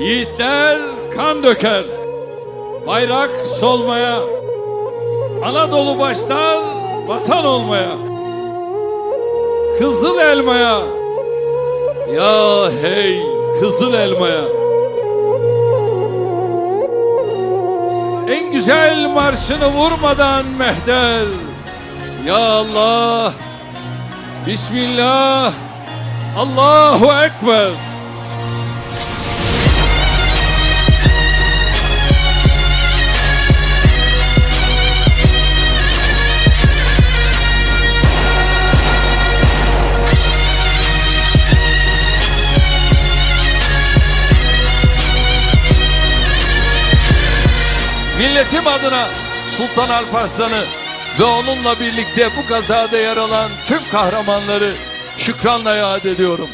Yiğitler kan döker. Bayrak solmaya. Anadolu baştan vatan olmaya. Kızıl elmaya. Ya hey kızıl elmaya. En güzel marşını vurmadan mehter. Ya Allah. Bismillah. Allahu Ekber. Milletim adına Sultan Alparslan'ı ve onunla birlikte bu kazada yer alan tüm kahramanları şükranla yad ediyorum.